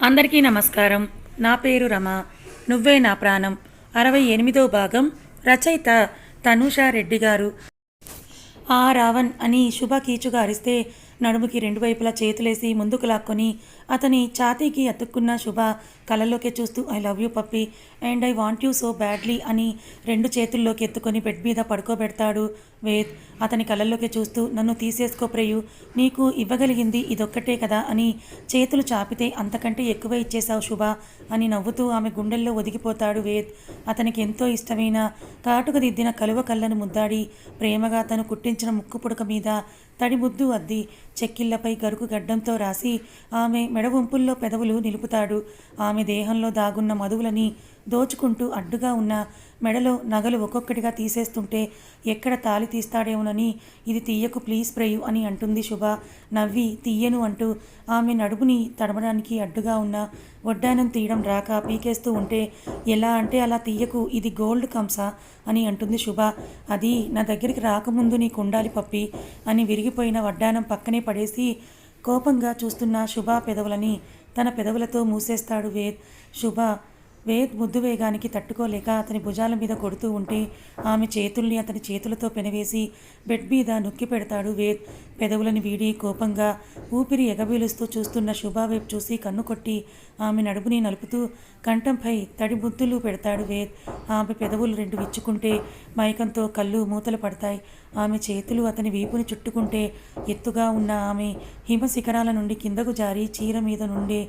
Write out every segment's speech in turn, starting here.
అందరికీ నమస్కారం. నా పేరు రమ. నువ్వే నా ప్రాణం. అరవై ఎనిమిదో భాగం రచయిత తనూషా రెడ్డి గారు. ఆ రావణ్ అని శుభ కీచుగా అరిస్తే నడుముకి రెండు వైపులా చేతులేసి ముందుకు లాక్కొని అతని ఛాతీకి అతుక్కున్న శుభ కళ్ళలోకి చూస్తూ I love you puppy and I want you so badly అని రెండు చేతుల్లోకి ఎత్తుకొని బెడ్ మీద పడుకోబెడతాడు వేద్. అతని కళ్ళల్లోకి చూస్తూ నన్ను తీసేసుకో ప్రేయు నీకు ఇవ్వగలిగింది ఇదొక్కటే కదా అని చేతులు చాపితే అంతకంటే ఎక్కువ ఇచ్చేశావు శుభ అని నవ్వుతూ ఆమె గుండెల్లో ఒదిగిపోతాడు వేద్. అతనికి ఎంతో ఇష్టమైన కాటుక దిద్దిన కలువ కళ్ళను ముద్దాడి ప్రేమగా తను కుట్టించిన ముక్కు పుడక మీద తడి ముద్దు అద్ది చెక్కిళ్ళపై గరుకు గడ్డంతో రాసి ఆమె మెడవంపుల్లో పెదవులు నిలుపుతాడు. ఆమె దేహంలో దాగున్న మధువులని దోచుకుంటూ అడ్డుగా ఉన్న మెడలో నగలు ఒక్కొక్కటిగా తీసేస్తుంటే ఎక్కడ తాలి తీస్తాడేమోనని ఇది తీయకు ప్లీజ్ ప్రేయు అని అంటుంది శుభ. నవ్వి తీయను అంటూ ఆమె నడుముని తడమడానికి అడ్డుగా ఉన్న వడ్డానం తీయడం రాక పీకేస్తూ ఉంటే ఎలా అంటే అలా తీయకు ఇది గోల్డ్ కంస అని అంటుంది శుభ. అది నా దగ్గరికి రాకముందు నీ కుండాలి పప్పి అని విరిగిపోయిన వడ్డానం పక్కనే పడేసి కోపంగా చూస్తున్న శుభ పెదవులని తన పెదవులతో మూసేస్తాడు వేద్. శుభ వేద్ ముద్దు వేగానికి తట్టుకోలేక అతని భుజాల మీద కొడుతూ ఉంటే ఆమె చేతుల్ని అతని చేతులతో పెనవేసి బెడ్ మీద నొక్కి పెడతాడు వేద్ పెదవులని వీడి కోపంగా ఊపిరి ఎగబీలుస్తూ చూస్తున్న శుభా వైపు చూసి కన్ను కొట్టి ఆమె నడుముని నలుపుతూ కంఠంపై తడి బుద్ధులు పెడతాడు వేద్ ఆమె పెదవులు రెండు విచ్చుకుంటే మైకంతో కళ్ళు మూతలు పడతాయి. ఆమె చేతులు అతని వీపుని చుట్టుకుంటే ఎత్తుగా ఉన్న ఆమె హిమ శిఖరాల నుండి కిందకు జారి చీర మీద నుండి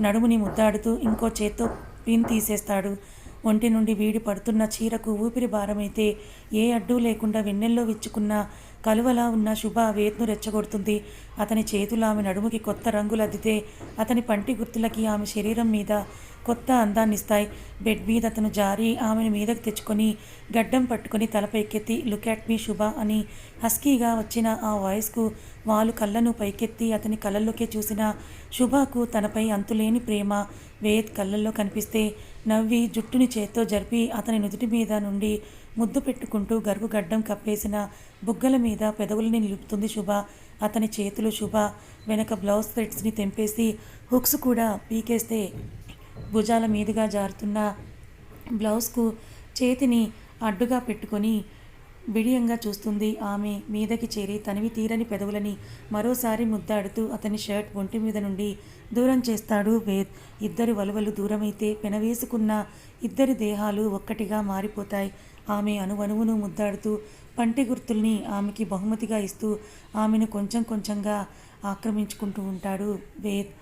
నడుముని ముద్దాడుతూ ఇంకో చేత్తో పిన్ తీసేస్తాడు. ఒంటి నుండి వీడి పడుతున్న చీరకు ఊపిరి భారమైతే ఏ అడ్డు లేకుండా వెన్నెల్లో విచ్చుకున్న కలువలా ఉన్న శుభ వేత్ను రెచ్చగొడుతుంది. అతని చేతులు ఆమె నడుముకి కొత్త రంగులు అద్దితే అతని పంటి గుర్తులకి ఆమె శరీరం మీద కొత్త అందాన్నిస్తాయి. బెడ్ మీద అతను జారి ఆమెను మీదకు తెచ్చుకొని గడ్డం పట్టుకొని తలపైకెత్తి లుక్ అట్ మీ శుభ అని హస్కీగా వచ్చిన ఆ వాయిస్కు వాళ్ళు కళ్ళను పైకెత్తి అతని కళ్ళల్లోకే చూసిన శుభకు తనపై అంతులేని ప్రేమ వేద్ కళ్ళల్లో కనిపిస్తే నవ్వి జుట్టుని చేత్తో జరిపి అతని నుదుటి మీద నుండి ముద్దు పెట్టుకుంటూ గర్భ గడ్డం కప్పేసిన బుగ్గల మీద పెదవులని నిలుపుతుంది శుభ. అతని చేతులు శుభ. వెనక బ్లౌజ్ థ్రెడ్స్ని తెంపేసి హుక్స్ కూడా పీకేస్తే భుజాల మీదుగా జారుతున్న బ్లౌజ్కు చేతిని అడ్డుగా పెట్టుకొని బిడియంగా చూస్తుంది. ఆమె మీదకి చేరి తనివి తీరని పెదవులని మరోసారి ముద్దాడుతూ అతని షర్ట్ ఒంటి మీద నుండి దూరం చేస్తాడు వేద్. ఇద్దరి వలువలు దూరమైతే పెనవేసుకున్న ఇద్దరి దేహాలు ఒక్కటిగా మారిపోతాయి. ఆమె అణువణువును ముద్దాడుతూ పంటి గుర్తుల్ని ఆమెకి బహుమతిగా ఇస్తూ ఆమెను కొంచెం కొంచెంగా ఆక్రమించుకుంటూ ఉంటాడు వేద్.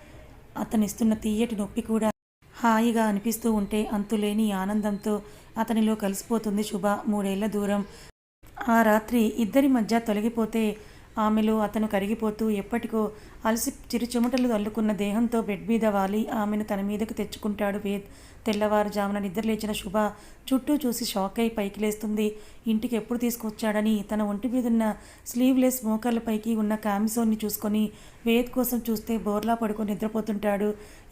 అతనిస్తున్న తీయటి నొప్పి కూడా హాయిగా అనిపిస్తూ ఉంటే అంతులేని ఆనందంతో అతనిలో కలిసిపోతుంది శుభ. మూడేళ్ళ దూరం. ఆ రాత్రి ఇద్దరి మధ్య తొలగిపోతే ఆమెలో అతను కరిగిపోతూ ఎప్పటికో అలసి చిరుచెమటలు అల్లుకున్న దేహంతో బెడ్ మీద వాలి ఆమెను తన మీదకు తెచ్చుకుంటాడు వేద్. తెల్లవారుజామున నిద్రలేచిన శుభ చుట్టూ చూసి షాక్ అయి పైకి లేస్తుంది. ఇంటికి ఎప్పుడు తీసుకొచ్చాడని తన ఒంటి మీదున్న స్లీవ్లెస్ మోకాళ్ళపైకి ఉన్న కామిసోన్ని చూసుకొని వేద్ కోసం చూస్తే బోర్లా పడుకొని నిద్రపోతుంటాడు.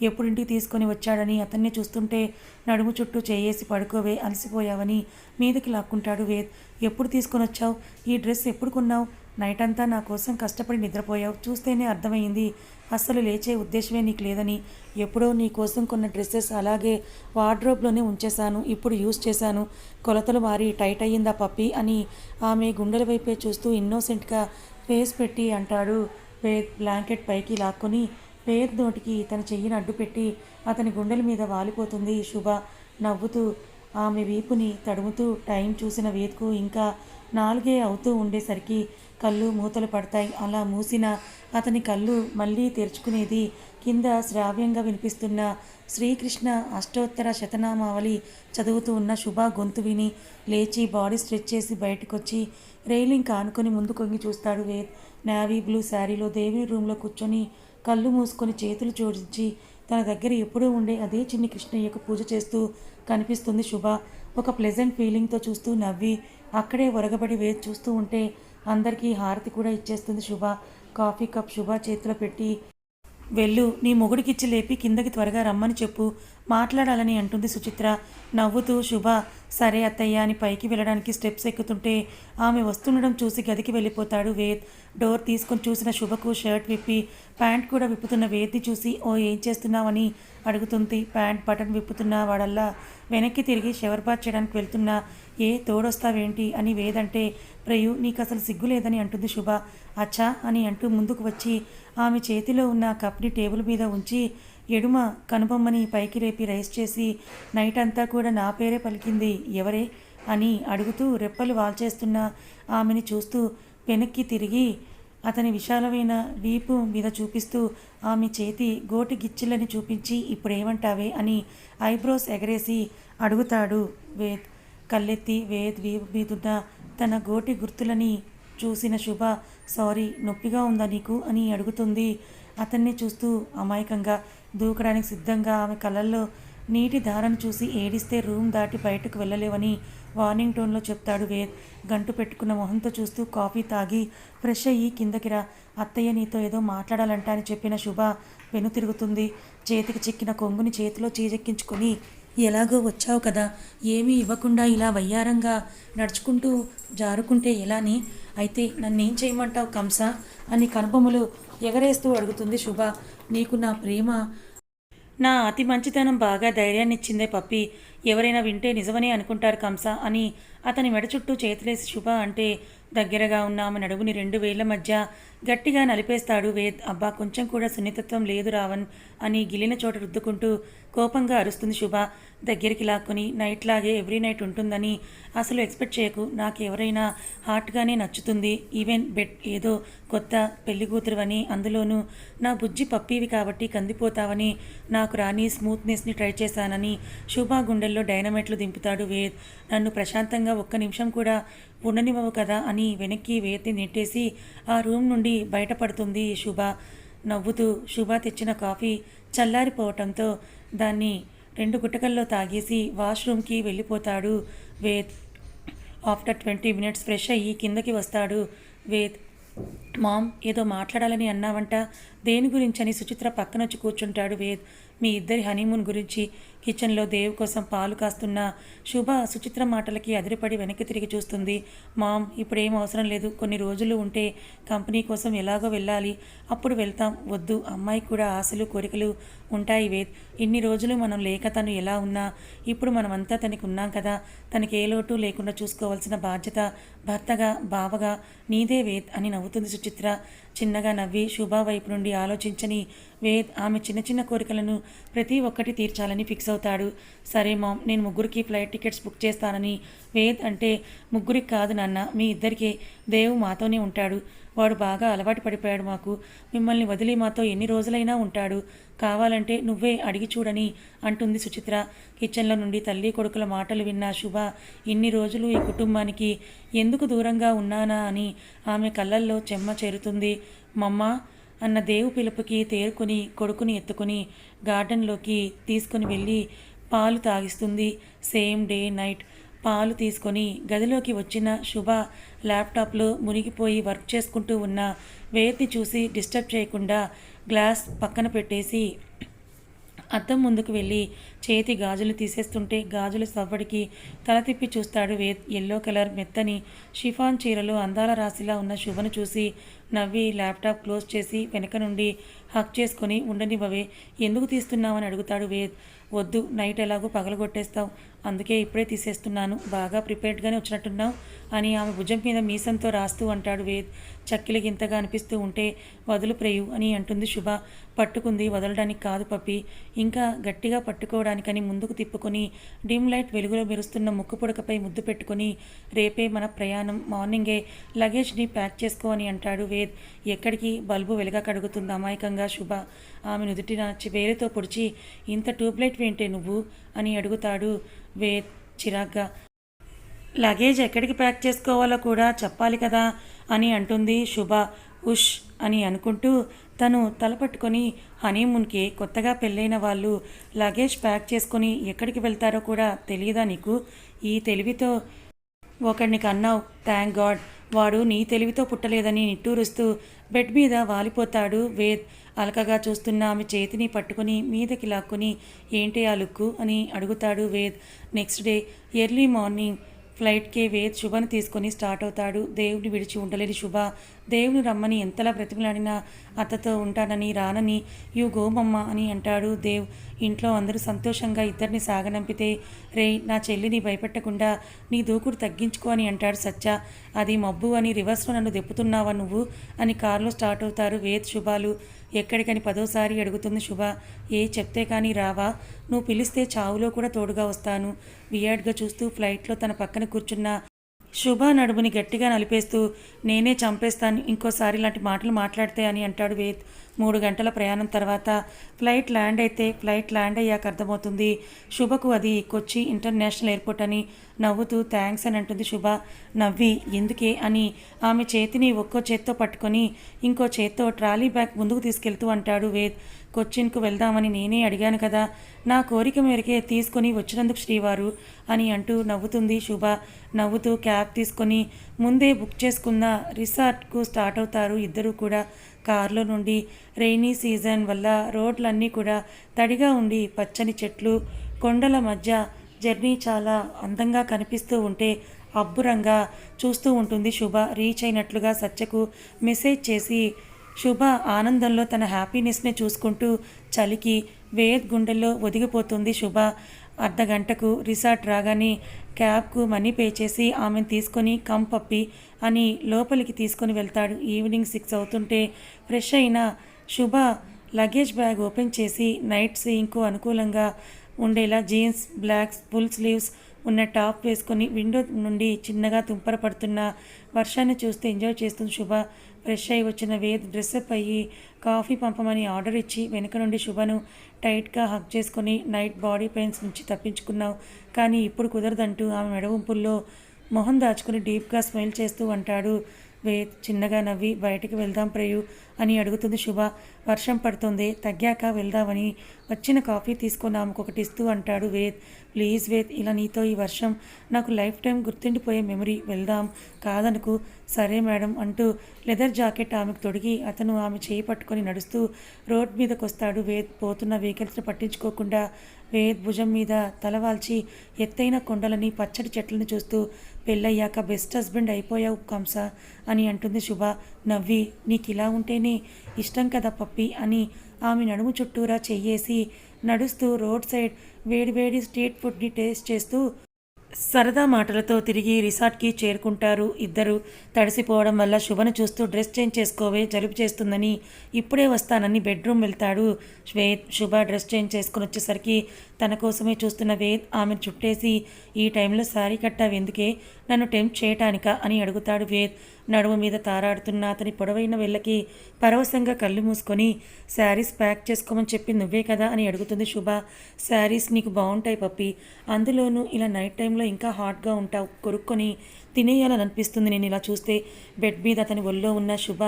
ఎప్పుడు ఇంటికి తీసుకొని వచ్చాడని అతన్ని చూస్తుంటే నడుము చుట్టూ చేయేసి పడుకోవే అలసిపోయావని మీదకి లాక్కుంటాడు వేద్. ఎప్పుడు తీసుకొని వచ్చావు ఈ డ్రెస్ ఎప్పుడు కొన్నావు? నైట్ అంతా నా కోసం కష్టపడి నిద్రపోయావు. చూస్తేనే అర్థమైంది అస్సలు లేచే ఉద్దేశమే నీకు లేదని. ఎప్పుడో నీ కోసం కొన్న డ్రెస్సెస్ అలాగే వార్డ్రోబ్లోనే ఉంచేశాను. ఇప్పుడు యూస్ చేశాను. కొలతలు మారి టైట్ అయ్యిందా పప్పి అని ఆమె గుండెల వైపే చూస్తూ ఇన్నోసెంట్గా ఫేస్ పెట్టి అంటాడు. పేద్ బ్లాంకెట్ పైకి లాక్కొని పేద్ నోటికి తన చెయ్యిని అడ్డుపెట్టి అతని గుండెల మీద వాలిపోతుంది శుభ. నవ్వుతూ ఆమె వీపుని తడుముతూ టైం చూసిన వేద్కు ఇంకా నాలుగే అవుతూ ఉండేసరికి కళ్ళు మూతలు పడతాయి. అలా మూసిన అతని కళ్ళు మళ్ళీ తెరుచుకునేది కింద శ్రావ్యంగా వినిపిస్తున్న శ్రీకృష్ణ అష్టోత్తర శతనామావళి చదువుతూ ఉన్న శుభ గొంతు విని లేచి బాడీ స్ట్రెచ్ చేసి బయటకొచ్చి రైలింగ్ కానుకొని ముందు కొంగి చూస్తాడు వేద్. నావీ బ్లూ శారీలో దేవిని రూమ్లో కూర్చొని కళ్ళు మూసుకొని చేతులు జోడించి తన దగ్గర ఎప్పుడూ ఉండే అదే చిన్ని కృష్ణయ్యకు పూజ చేస్తూ కనిపిస్తుంది శుభ. ఒక ప్లెజెంట్ ఫీలింగ్తో చూస్తూ నవ్వి అక్కడే ఒరగబడి వేచి చూస్తూ ఉంటే అందరికీ హారతి కూడా ఇచ్చేస్తుంది శుభ. కాఫీ కప్ శుభ చేతిలో పెట్టి వెళ్ళు. నీ మొగుడికిచ్చి లేపి కిందకి త్వరగా రమ్మని చెప్పు. మాట్లాడాలని అంటుంది సుచిత్ర. నవ్వుతూ శుభ సరే అత్తయ్య అని పైకి వెళ్ళడానికి స్టెప్స్ ఎక్కుతుంటే ఆమె వస్తుండడం చూసి గదికి వెళ్ళిపోతాడు వేద్. డోర్ తీసుకొని చూసిన శుభకు షర్ట్ విప్పి ప్యాంట్ కూడా విప్పుతున్న వేద్ని చూసి ఓ ఏం చేస్తున్నావని? అడుగుతుంది. ప్యాంట్ బటన్ విప్పుతున్న వాడల్లా వెనక్కి తిరిగి షవర్ బాత్ చేయడానికి వెళ్తున్నా ఏ తోడొస్తావేంటి? అని వేదంటే ప్రయు నీకు అసలు సిగ్గు లేదని అంటుంది శుభ. అచ్చా అని అంటూ ముందుకు వచ్చి ఆమె చేతిలో ఉన్న కప్ని టేబుల్ మీద ఉంచి ఎడుమ కనుబొమ్మని పైకి రేపి రైస్ చేసి నైట్ అంతా కూడా నా పేరే పలికింది. ఎవరే? అని అడుగుతూ రెప్పలు వాల్చేస్తున్న ఆమెని చూస్తూ వెనక్కి తిరిగి అతని విశాలమైన వీపు మీద చూపిస్తూ ఆమె చేతి గోటి గిచ్చిలని చూపించి ఇప్పుడేమంటావే అని ఐబ్రోస్ ఎగరేసి అడుగుతాడు వేద్. కళ్ళెత్తి వేద్ వీపు మీదున్న తన గోటి గుర్తులని చూసిన శుభ సారీ నొప్పిగా ఉందా నీకు? అని అడుగుతుంది. అతన్ని చూస్తూ అమాయకంగా దూకడానికి సిద్ధంగా ఆమె కళ్ళల్లో నీటి ధారను చూసి ఏడిస్తే రూమ్ దాటి బయటకు వెళ్ళలేవని వార్నింగ్ టోన్లో చెప్తాడు వేద్. గంటు పెట్టుకున్న మొహంతో చూస్తూ కాఫీ తాగి ఫ్రెష్ అయ్యి కిందకి రా. అత్తయ్య నీతో ఏదో మాట్లాడాలంట అని చెప్పిన శుభ వెను తిరుగుతుంది. చేతికి చిక్కిన కొంగుని చేతిలో చీజెక్కించుకొని ఎలాగో వచ్చావు కదా ఏమీ ఇవ్వకుండా ఇలా వయ్యారంగా నడుచుకుంటూ జారుకుంటే ఎలాని? అయితే నన్నేం చేయమంటావు కంస? అని కనుబొమ్మలు ఎగరేస్తూ అడుగుతుంది శుభ. నీకు నా ప్రేమ. నా అతి మంచితనం బాగా ధైర్యాన్ని ఇచ్చిందే పప్పి. ఎవరైనా వింటే నిజమనే అనుకుంటారు కంస అని అతని మెడ చుట్టూ చేతులేసి శుభ అంటే దగ్గరగా ఉన్న ఆమె నడుగుని రెండు వేళ్ళ మధ్య గట్టిగా నలిపేస్తాడు వేద్. అబ్బా కొంచెం కూడా సున్నితత్వం లేదు రావణ్ అని గిలిన చోట రుద్దుకుంటూ కోపంగా అరుస్తుంది శుభ. దగ్గరికి లాక్కుని నైట్ లాగే ఎవ్రీ నైట్ ఉంటుందని అసలు ఎక్స్పెక్ట్ చేయకు. నాకు ఎవరైనా హాట్గానే నచ్చుతుంది. ఈవెన్ బెట్ ఏదో కొత్త పెళ్ళి కూతురువని అందులోనూ నా బుజ్జి పప్పీవి కాబట్టి కందిపోతావని నాకు రాని స్మూత్నెస్ని ట్రై చేశానని శుభ గుండెల్లో డైనమైట్లు దింపుతాడు వేద్. నన్ను ప్రశాంతంగా ఒక్క నిమిషం కూడా ఉండనివ్వవు కదా అని వెనక్కి వేతి నెట్టేసి ఆ రూమ్ నుండి బయటపడుతుంది. శుభ నవ్వుతూ శుభ తెచ్చిన కాఫీ చల్లారిపోవటంతో దాన్ని రెండు గుట్టకల్లో తాగేసి వాష్రూమ్కి వెళ్ళిపోతాడు Ved. After twenty minutes fresh అయ్యి కిందకి వస్తాడు వేద్. మామ్ ఏదో మాట్లాడాలని అన్నావంట? దేని గురించని సుచిత్ర పక్కనొచ్చి కూర్చుంటాడు వేద్. మీ ఇద్దరి హనీమూన్ గురించి కిచెన్లో దేవ్ కోసం పాలు కాస్తున్న శుభ సుచిత్ర మాటలకి అదిరిపడి వెనక్కి తిరిగి చూస్తుంది. మామ్ ఇప్పుడేం అవసరం లేదు. కొన్ని రోజులు ఉంటే కంపెనీ కోసం ఎలాగో వెళ్ళాలి. అప్పుడు వెళ్తాం. వద్దు. అమ్మాయికి కూడా ఆశలు కోరికలు ఉంటాయి వేద్. ఇన్ని రోజులు మనం లేక తను ఎలా ఉన్నా ఇప్పుడు మనమంతా తనకి ఉన్నాం కదా. తనకి ఏ లోటు లేకుండా చూసుకోవాల్సిన బాధ్యత భర్తగా బావగా నీదే వేద్ అని నవ్వుతుంది సుచిత్ర. చిన్నగా నవ్వి శుభ వైపు నుండి ఆలోచించని వేద్ ఆమె చిన్న చిన్న కోరికలను ప్రతి ఒక్కటి తీర్చాలని ఫిక్స్ అవుతాడు. సరే మామ్ నేను ముగ్గురికి ఫ్లైట్ టికెట్స్ బుక్ చేస్తానని వేద్ అంటే ముగ్గురికి కాదు నాన్న మీ ఇద్దరికే. దేవు మాతోనే ఉంటాడు. వాడు బాగా అలవాటు పడిపోయాడు మాకు. మిమ్మల్ని వదిలి మాతో ఎన్ని రోజులైనా ఉంటాడు. కావాలంటే నువ్వే అడిగి చూడని అంటుంది సుచిత్ర. కిచెన్లో నుండి తల్లి కొడుకుల మాటలు విన్న శుభ ఇన్ని రోజులు ఈ కుటుంబానికి ఎందుకు దూరంగా ఉన్నానా అని ఆమె కళ్ళల్లో చెమ్మ చేరుతుంది. మమ్మ అన్న దేవు పిలుపుకి తేరుకొని కొడుకుని ఎత్తుకొని గార్డెన్లోకి తీసుకుని వెళ్ళి పాలు తాగిస్తుంది. సేమ్ డే నైట్ పాలు తీసుకొని గదిలోకి వచ్చిన శుభ ల్యాప్టాప్లో మునిగిపోయి వర్క్ చేసుకుంటూ ఉన్న వేతి చూసి డిస్టర్బ్ చేయకుండా గ్లాస్ పక్కన పెట్టేసి అద్దం ముందుకు వెళ్ళి చేతి గాజులు తీసేస్తుంటే గాజులు సవ్వడికి తల తిప్పి చూస్తాడు వే ఎల్లో కలర్ మెత్తని షిఫాన్ చీరలో అందాల రాశిలా ఉన్న శుభను చూసి నవ్వి ల్యాప్టాప్ క్లోజ్ చేసి వెనక నుండి హక్ చేసుకొని ఉండనివ్వవే ఎందుకు తీస్తున్నావని అడుగుతాడు వేద్ వద్దు నైట్ ఎలాగో పగలగొట్టేస్తావు. అందుకే ఇప్పుడే తీసేస్తున్నాను. బాగా ప్రిపేర్డ్గానే వచ్చినట్టున్నావు అని ఆమె భుజం మీద మీసంతో రాస్తూ అంటాడు వేద్. చక్కిలి గింతగా అనిపిస్తూ ఉంటే వదులు ప్రేయు అని అంటుంది శుభ. పట్టుకుంది. వదలడానికి కాదు పప్పి. ఇంకా గట్టిగా పట్టుకోవడానికని ముందుకు తిప్పుకొని డిమ్ లైట్ వెలుగులో మెరుస్తున్న ముక్కు పుడకపై ముద్దు పెట్టుకొని రేపే మన ప్రయాణం. మార్నింగే లగేజ్ని ప్యాక్ చేసుకో అని అంటాడు వేద్. ఎక్కడికి? బల్బు వెలుగా కడుగుతుంది అమాయకంగా శుభ. ఆమె నుదుటిన వేరేతో పొడిచి ఇంత ట్యూబ్లైట్ వేంటే నువ్వు? అని అడుగుతాడు వేద్ చిరాగ్గా. లగేజ్ ఎక్కడికి ప్యాక్ చేసుకోవాలో కూడా చెప్పాలి కదా అని అంటుంది శుభ. ఉష్ అని అనుకుంటూ తను తలపట్టుకొని హనీమూన్కి కొత్తగా పెళ్ళైన వాళ్ళు లగేజ్ ప్యాక్ చేసుకొని ఎక్కడికి వెళ్తారో కూడా తెలియదా నీకు? ఈ తెలివితో ఒకడిని కన్నావు థ్యాంక్ గాడ్. వాడు నీ తెలివితో పుట్టలేదని నిట్టూరుస్తూ బెడ్ మీద వాలిపోతాడు వేద్. అలకగా చూస్తున్న ఆమె చేతిని పట్టుకుని మీదకి లాక్కుని ఏంటి ఆ లుక్కు? అని అడుగుతాడు Ved. Next day early morning ఫ్లైట్కే Ved శుభను తీసుకొని స్టార్ట్ అవుతాడు. దేవుడిని విడిచి ఉండలేని శుభ. దేవుని రమ్మని ఎంతలా బ్రతిమలాడినా అత్తతో ఉంటానని రానని యూ గోమమ్మ అని అంటాడు దేవ్. ఇంట్లో అందరూ సంతోషంగా ఇద్దరిని సాగనంపితే రే నా చెల్లిని భయపెట్టకుండా నీ దూకుడు తగ్గించుకో అని అంటాడు సత్య అది మబ్బు అని రివర్స్లో నన్ను దెప్పుతున్నావా నువ్వు? అని కారులో స్టార్ట్ అవుతారు వేద్ శుభాలు. ఎక్కడికని పదోసారి అడుగుతుంది శుభ. ఏ చెప్తే కానీ రావా. నువ్వు పిలిస్తే చావులో కూడా తోడుగా వస్తాను. వియాడ్గా చూస్తూ ఫ్లైట్లో తన పక్కన కూర్చున్న శుభ నడుముని గట్టిగా నలిపేస్తూ నేనే చంపేస్తాను ఇంకోసారి ఇలాంటి మాటలు మాట్లాడితే అని అంటాడు వేద్. మూడు గంటల ప్రయాణం తర్వాత ఫ్లైట్ ల్యాండ్ అయితే ఫ్లైట్ ల్యాండ్ అయ్యాక అర్థమవుతుంది. శుభకు అది కొచ్చి ఇంటర్నేషనల్ ఎయిర్పోర్ట్ అని నవ్వుతూ థ్యాంక్స్ అని అంటుంది శుభ. నవ్వి ఎందుకే? అని ఆమె చేతిని ఒక్కో చేత్తో పట్టుకొని ఇంకో చేత్తో ట్రాలీ బ్యాగ్ ముందుకు తీసుకెళ్తూ అంటాడు వేద్. కొచ్చిన్కు వెళ్దామని నేనే అడిగాను కదా. నా కోరిక మేరకే తీసుకొని వచ్చినందుకు శ్రీవారు అని అంటూ నవ్వుతుంది శుభ. నవ్వుతూ క్యాబ్ తీసుకొని ముందే బుక్ చేసుకున్న రిసార్ట్కు స్టార్ట్ అవుతారు ఇద్దరూ కూడా. కారులో నుండి రెయినీ సీజన్ వల్ల రోడ్లన్నీ కూడా తడిగా ఉండి పచ్చని చెట్లు కొండల మధ్య జర్నీ చాలా అందంగా కనిపిస్తూ ఉంటే అబ్బురంగా చూస్తూ ఉంటుంది శుభ. రీచ్ అయినట్లుగా సత్యకు మెసేజ్ చేసి శుభ ఆనందంలో తన హ్యాపీనెస్ని చూసుకుంటూ చలికి వేద్ గుండెల్లో ఒదిగిపోతుంది శుభ. అర్ధగంటకు రిసార్ట్ రాగానే క్యాబ్కు మనీ పే చేసి ఆమెను తీసుకొని కంపప్పి అని లోపలికి తీసుకొని వెళ్తాడు. ఈవినింగ్ సిక్స్ అవుతుంటే ఫ్రెష్ అయిన శుభ లగేజ్ బ్యాగ్ ఓపెన్ చేసి నైట్ సీయింగ్కు అనుకూలంగా ఉండేలా జీన్స్ బ్లాక్స్ ఫుల్ స్లీవ్స్ ఉన్న టాప్ వేసుకొని విండో నుండి చిన్నగా తుంపర పడుతున్న వర్షాన్ని చూస్తే ఎంజాయ్ చేస్తుంది శుభ. ఫ్రెష్ అయి వచ్చిన వేద్ డ్రెస్అప్ అయ్యి కాఫీ పంపమని ఆర్డర్ ఇచ్చి వెనుక నుండి శుభను టైట్గా హక్ చేసుకొని నైట్ బాడీ పెయిన్స్ నుంచి తప్పించుకున్నావు. కానీ ఇప్పుడు కుదరదంటూ ఆమె మెడవంపుల్లో మొహం దాచుకుని డీప్గా స్మైల్ చేస్తూ అంటాడు వేద్. చిన్నగా నవ్వి బయటికి వెళ్దాం ప్రేయు. అని అడుగుతుంది శుభ. వర్షం పడుతుంది. తగ్గాక వెళ్దామని వచ్చిన కాఫీ తీసుకొని ఆమెకు ఒకటి ఇస్తూ అంటాడు వేద్. ప్లీజ్ వేద్ ఇలా నీతో ఈ వర్షం నాకు లైఫ్ టైం గుర్తుండిపోయే మెమరీ. వెళ్దాం. కాదనుకు సరే మేడం అంటూ లెదర్ జాకెట్ ఆమెకు తొడిగి అతను ఆమె చేయి పట్టుకొని నడుస్తూ రోడ్ మీదకు వస్తాడు వేద్. పోతున్న వెహికల్స్ని పట్టించుకోకుండా వేద్ భుజం మీద తలవాల్చి ఎత్తైన కొండలని పచ్చడి చెట్లను చూస్తూ పెళ్ళయ్యాక బెస్ట్ హస్బెండ్ అయిపోయావు కంస అని అంటుంది శుభ. నవ్వి నీకు ఇలా ఉంటేనే ఇష్టం కదా పప్పి అని ఆమె నడుము చుట్టూరా చెయ్యేసి నడుస్తూ రోడ్ సైడ్ వేడివేడి స్ట్రీట్ ఫుడ్ని టేస్ట్ చేస్తూ సరదా మాటలతో తిరిగి రిసార్ట్కి చేరుకుంటారు ఇద్దరు. తడిసిపోవడం వల్ల శుభను చూస్తూ డ్రెస్ చేంజ్ చేసుకోవే జలుబు చేస్తుందని ఇప్పుడే వస్తానని బెడ్రూమ్ వెళ్తాడు. శ్వేత్ శుభ డ్రెస్ చేంజ్ చేసుకుని వచ్చేసరికి తన కోసమే చూస్తున్న వేద్ ఆమెను చుట్టేసి ఈ టైంలో శారీ కట్టావు ఎందుకే? నన్ను టెంప్ట్ చేయటానిక? అని అడుగుతాడు వేద్. నడుము మీద తారాడుతున్న అతని పొడవైన వెళ్ళకి పరవశంగా కళ్ళు మూసుకొని శారీస్ ప్యాక్ చేసుకోమని చెప్పి నువ్వే కదా? అని అడుగుతుంది శుభ. శారీస్ నీకు బాగుంటాయి పప్పి. అందులోనూ ఇలా నైట్ టైంలో ఇంకా హాట్గా ఉంటావు. కొరుక్కొని తినేయాలని అనిపిస్తుంది నేను ఇలా చూస్తే బెడ్ మీద అతని ఒళ్ళో ఉన్న శుభ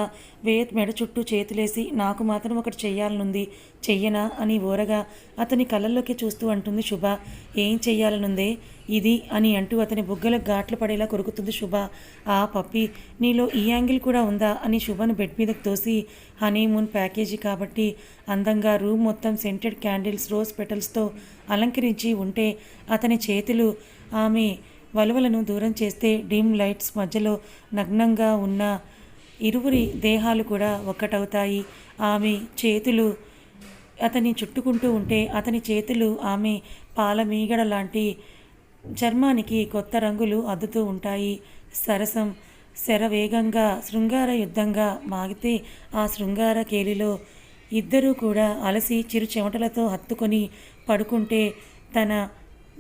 వేత్ మెడ చుట్టూ చేతులేసి నాకు మాత్రం ఒకటి చెయ్యాలనుంది. చెయ్యనా? అని ఓరగా అతని కళ్ళల్లోకి చూస్తూ అంటుంది శుభ. ఏం చెయ్యాలనుందే? ఇది అని అంటూ అతని బుగ్గలకు ఘాట్లు పడేలా కొరుకుతుంది శుభ. ఆ పప్పి నీలో ఈ యాంగిల్ కూడా ఉందా అని శుభను బెడ్ మీదకు తోసి హనీమూన్ ప్యాకేజీ కాబట్టి అందంగా రూమ్ మొత్తం సెంటెడ్ క్యాండిల్స్ రోజ్ పెటల్స్తో అలంకరించి ఉంటే అతని చేతులు ఆమె వలువలను దూరం చేస్తే డిమ్ లైట్స్ మధ్యలో నగ్నంగా ఉన్న ఇరువురి దేహాలు కూడా ఒక్కటవుతాయి. ఆమె చేతులు అతని చుట్టుకుంటూ ఉంటే అతని చేతులు ఆమె పాల మీగడ లాంటి చర్మానికి కొత్త రంగులు అద్దుతూ ఉంటాయి. సరసం శరవేగంగా శృంగార యుద్ధంగా మాగితే ఆ శృంగార కేలిలో ఇద్దరూ కూడా అలసి చిరు చెమటలతో హత్తుకొని పడుకుంటే తన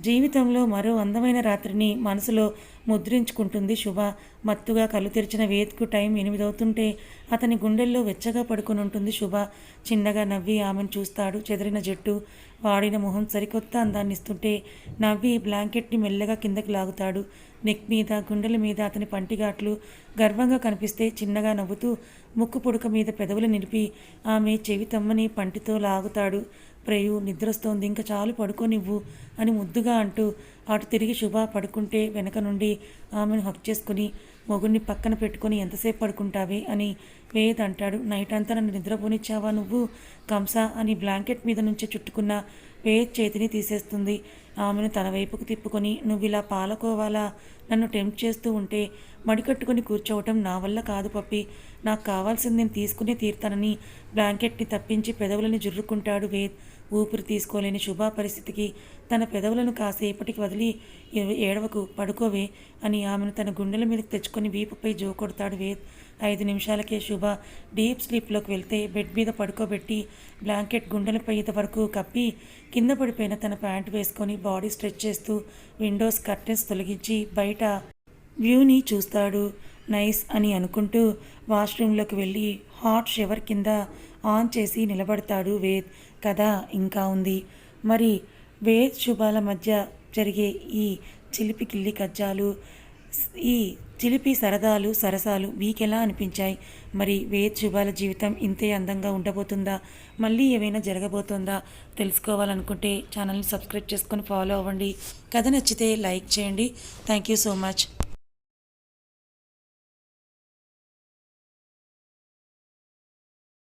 జీవితంలో మరో అందమైన రాత్రిని మనసులో ముద్రించుకుంటుంది శుభ. మత్తుగా కళ్ళు తెరిచిన వేద్కు టైం ఎనిమిదవుతుంటే అతని గుండెల్లో వెచ్చగా పడుకుని ఉంటుంది శుభ. చిన్నగా నవ్వి ఆమెను చూస్తాడు. చెదిరిన జట్టు వాడిన మొహం సరికొత్త అందాన్ని ఇస్తుంటే నవ్వి బ్లాంకెట్ని మెల్లగా కిందకి లాగుతాడు. నెక్ మీద గుండెల మీద అతని పంటిగాట్లు గర్వంగా కనిపిస్తే చిన్నగా నవ్వుతూ ముక్కు పుడక మీద పెదవులు నిలిపి ఆమె చెవి తమ్మని పంటితో లాగుతాడు. ప్రేయు నిద్రస్తోంది. ఇంకా చాలు పడుకోనివ్వు అని ముద్దుగా అంటూ అటు తిరిగి శుభ పడుకుంటే వెనక నుండి ఆమెను హక్ చేసుకుని మొగుడిని పక్కన పెట్టుకొని ఎంతసేపు పడుకుంటావే అని వేద్ అంటాడు. నైట్ అంతా నన్ను నిద్రపోనిచ్చావా నువ్వు? కంస అని బ్లాంకెట్ మీద నుంచి చుట్టుకున్న వేద్ చేతిని తీసేస్తుంది. ఆమెను తన వైపుకు తిప్పుకొని నువ్వు ఇలా పాలకోవాలా? నన్ను టెంప్ట్ చేస్తూ ఉంటే మడికట్టుకుని కూర్చోవటం నా వల్ల కాదు పప్పి. నాకు కావాల్సింది నేను తీసుకునే తీర్తానని బ్లాంకెట్ని తప్పించి పెదవులని జుర్రుకుంటాడు వేద్. ఊపిరి తీసుకోలేని శుభ పరిస్థితికి తన పెదవులను కాసేపటికి వదిలి ఏడవకు పడుకోవే అని ఆమెను తన గుండెల మీదకి తెచ్చుకొని వీపుపై జో కొడతాడు వేద్. ఐదు నిమిషాలకే శుభ. డీప్ స్లీప్లోకి వెళ్తే బెడ్ మీద పడుకోబెట్టి బ్లాంకెట్ గుండెలపై వరకు కప్పి కింద పడిపోయిన తన ప్యాంట్ వేసుకొని బాడీ స్ట్రెచ్ చేస్తూ విండోస్ కర్టెన్స్ తొలగించి బయట వ్యూని చూస్తాడు. నైస్ అని అనుకుంటూ వాష్రూమ్లోకి వెళ్ళి హాట్ షవర్ కింద ఆన్ చేసి నిలబడతాడు వేద్. కథ ఇంకా ఉంది. మరి వేద్ శుభాల మధ్య జరిగే ఈ చిలిపి కిల్లి కజ్జాలు ఈ చిలిపి సరదాలు సరసాలు మీకెలా అనిపించాయి? మరి వేద్ శుభాల జీవితం ఇంతే అందంగా ఉండబోతుందా? మళ్ళీ ఏమైనా జరగబోతుందా? తెలుసుకోవాలనుకుంటే ఛానల్ని సబ్స్క్రైబ్ చేసుకొని ఫాలో అవ్వండి. కథ నచ్చితే లైక్ చేయండి. Thank you so much.